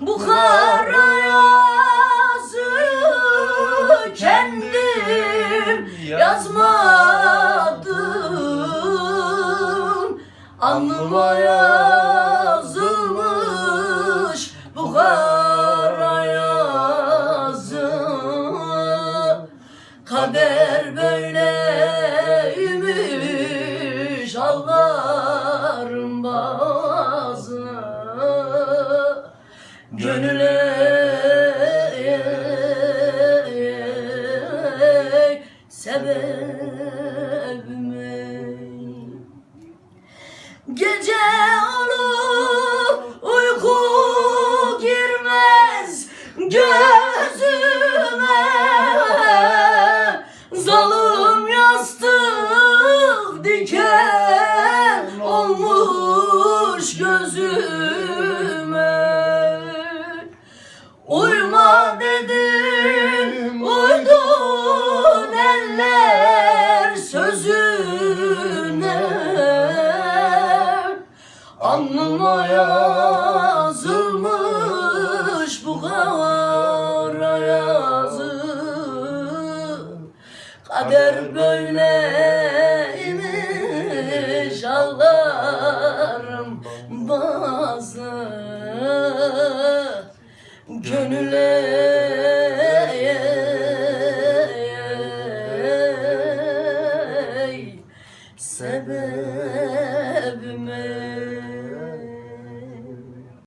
Bu kara yazıyı kendim yazmadım. Alnıma yazılmış bu kara yazı Kader Gönüle sebebime. Gece olur uyku girmez gözüme Zalim yastık diken olmuş gözüme Uyma dedim uydun eller sözüne. Alnıma yazılmış bu kara yazı Kader böyleymiş ağlarım bazı Gönüle sebep